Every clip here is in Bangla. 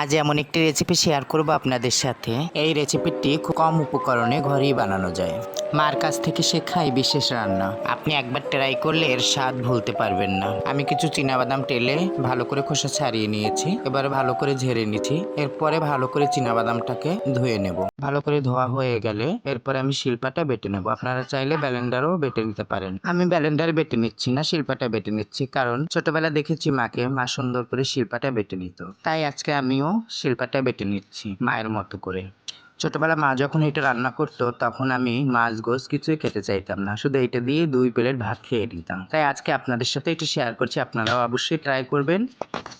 আজ এমন একটি রেসিপি শেয়ার করব আপনাদের সাথে। এই রেসিপিটি খুব কম উপকরণে ঘরেই বানানো যায়। মার কাছ থেকে শেখাই বিশেষ রান্না। আপনি একবার ট্রাই করলে এর স্বাদ ভুলতে পারবেন না। আমি কিছু চীনাবাদাম টেলে ভালো করে খোসা ছাড়িয়ে নিয়েছি, এবারে ভালো করে ঝেড়ে নিচ্ছি। এরপরে ভালো করে চীনাবাদামটাকে ধুয়ে নেব। ভালো করে ধোয়া হয়ে গেলে এরপরে আমি শিল্পাটা বেটে নেব। আপনারা চাইলে ব্যালেন্ডারও বেটে নিতে পারেন। আমি ব্যালেন্ডার বেটে নিচ্ছি না, শিল্পাটা বেটে নিচ্ছি, কারণ ছোটবেলা দেখেছি মাকে মা সুন্দর করে শিল্পাটা বেটে নিত। তাই আজকে আমিও শিল্পাটা বেটে নিচ্ছি মায়ের মতো করে। ছোটবেলা মা যখন এটা রান্না করতো, তখন আমি মাছ গোস কিছুই খেতে চাইতাম না। শুধু এটা দিয়ে দুই প্লেট ভাত খেয়ে নিতাম। তাই আজকে আপনাদের সাথে এটা শেয়ার করছি। আপনারাও অবশ্যই ট্রাই করবেন।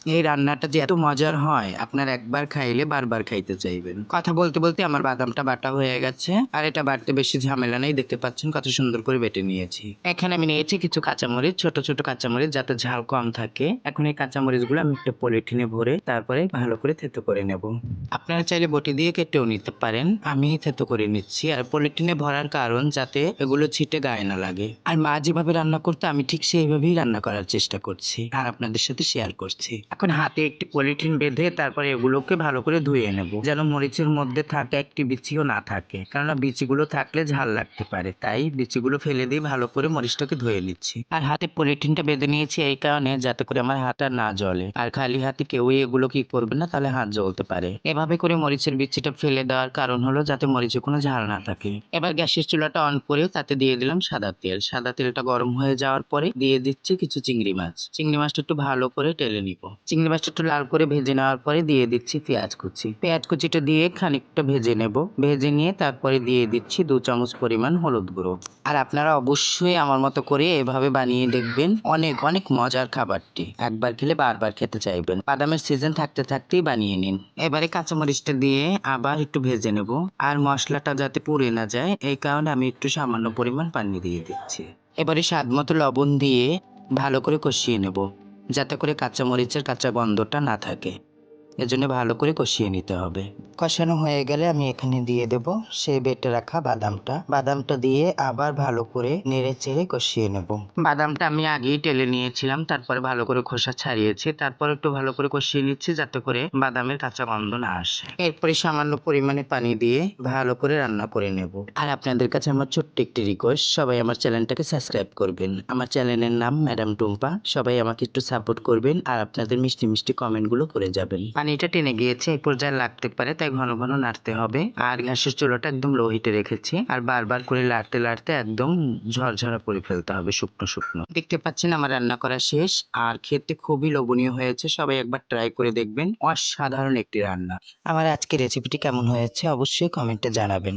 এই রান্নাটা যে এত মজার হয়, আপনার একবার খাইলে বারবার খাইতে চাইবেন। কথা বলতে বলতে আমার বাদামটা বাটা হয়ে গেছে। আর এটা বাড়তে বেশি ঝামেলা নেই। দেখতে পাচ্ছেন কত সুন্দর করে বেটে নিয়েছি। এখানে আমি নিয়েছি কিছু কাঁচামরিচ, ছোট ছোট কাঁচামরিচ যাতে ঝাল কম থাকে। এখন এই কাঁচামরিচগুলো আমি একটা পলিথিনে ভরে তারপরে ভালো করে থেতো করে নেব। আপনারা চাইলে বটি দিয়ে কেটেও নিতে পারেন। আমি থেতো করে নিচ্ছি। আর পলিথিনে ভরার কারণ যাতে এগুলো ছিটে গায়ে না লাগে। আর মা যেভাবে রান্না করতো, আমি ঠিক সেইভাবেই রান্না করার চেষ্টা করছি আর আপনাদের সাথে শেয়ার করছি। এখন হাতে একটি পলিথিন বেঁধে তারপরে এগুলোকে ভালো করে ধুয়ে নেব, যেন মরিচের মধ্যে থাকে একটি বিচিও না থাকে। কেননা বিচিগুলো থাকলে ঝাল লাগতে পারে, তাই বিচিগুলো ফেলে দিয়ে ভালো করে মরিচটাকে ধুয়ে নিচ্ছি। আর হাতে পলিথিনটা বেঁধে নিয়েছি এই কারণে যাতে করে আমার হাত আর না জ্বলে। আর খালি হাতে কেউই এগুলো কি করবে না, তাহলে হাত জ্বলতে পারে। এভাবে করে মরিচের বিচিটা ফেলে দেওয়ার কারণ হলো যাতে মরিচে কোনো ঝাল না থাকে। এবার গ্যাসের চুলাটা অন করে তাতে দিয়ে দিলাম সাদা তেল। সাদা তেলটা গরম হয়ে যাওয়ার পরে দিয়ে দিচ্ছি কিছু চিংড়ি মাছ। চিংড়ি মাছটা একটু ভালো করে টেলে নিব। চিংড়ি মাছটা একটু লাল করে ভেজে নেওয়ার পরে দিয়ে দিচ্ছি পেঁয়াজ কুচি। পেঁয়াজ কুচিটা দিয়ে খানিকটা ভেজে নেব। ভেজে নিয়ে তারপরে দিয়ে দিচ্ছি দু চামচ পরিমাণ হলুদ গুঁড়ো। আর আপনারা অবশ্যই আমার মতো করে এভাবে বানিয়ে দেখবেন অনেক অনেক মজার খাবারটি। একবার খেলে বারবার খেতে চাইবেন। বাদামের সিজন থাকতে থাকতেই বানিয়ে নিন। এবারে কাঁচামরিচটা দিয়ে আবার একটু ভেজে নেব আর মশলাটা যাতে পুড়ে না যায়, এই কারণে আমি একটু সামান্য পরিমাণ পানি দিয়ে দিচ্ছি। এবারে স্বাদ মতো লবণ দিয়ে ভালো করে কষিয়ে নেব, যাতে করে কাঁচামরিচের কাঁচা গন্ধটা না থাকে। এজন্য ভালো করে কষিয়ে নিতে হবে। কষানো হয়ে গেলে আমি এখানে দিয়ে দেব সেই বেটে রাখা বাদামটা। বাদামটা দিয়ে আবার ভালো করে নেড়ে চেড়ে কষিয়ে নেব। বাদামটা আমি আগেই টেলে নিয়েছিলাম তারপরে ভালো করে খোসা ছাড়িয়েছি তারপর একটু ভালো করে কষিয়ে নিচ্ছি যাতে করে বাদামের কাঁচা গন্ধ না আসে। এরপরে সামান্য পরিমাণে পানি দিয়ে ভালো করে রান্না করে নেব। আর আপনাদের কাছে আমার ছোট্ট একটি রিকোয়েস্ট সবাই আমার চ্যানেলটাকে সাবস্ক্রাইব করবেন। আমার চ্যানেলের নাম ম্যাডাম টুম্পা সবাই আমাকে একটু সাপোর্ট করবেন আর আপনাদের মিষ্টি মিষ্টি কমেন্টগুলো করে যাবেন। পানিটা টেনে গিয়েছে, এই পর্যায়ে লাগতে পারে, তাই ঘন ঘন নাড়তে হবে। আর গ্যাসের চুলাটা একদম লো হিটে রেখেছি, আর বারবার করে লাড়তে লাড়তে একদম ঝরঝরা করে ফেলতে হবে শুকনো শুকনো। দেখতে পাচ্ছেন আমার রান্না করা শেষ, আর খেতে খুবই লোভনীয় হয়েছে, সবাই একবার ট্রাই করে দেখবেন, অসাধারণ একটি রান্না। আমার আজকে রেসিপিটি কেমন হয়েছে অবশ্যই কমেন্টে জানাবেন।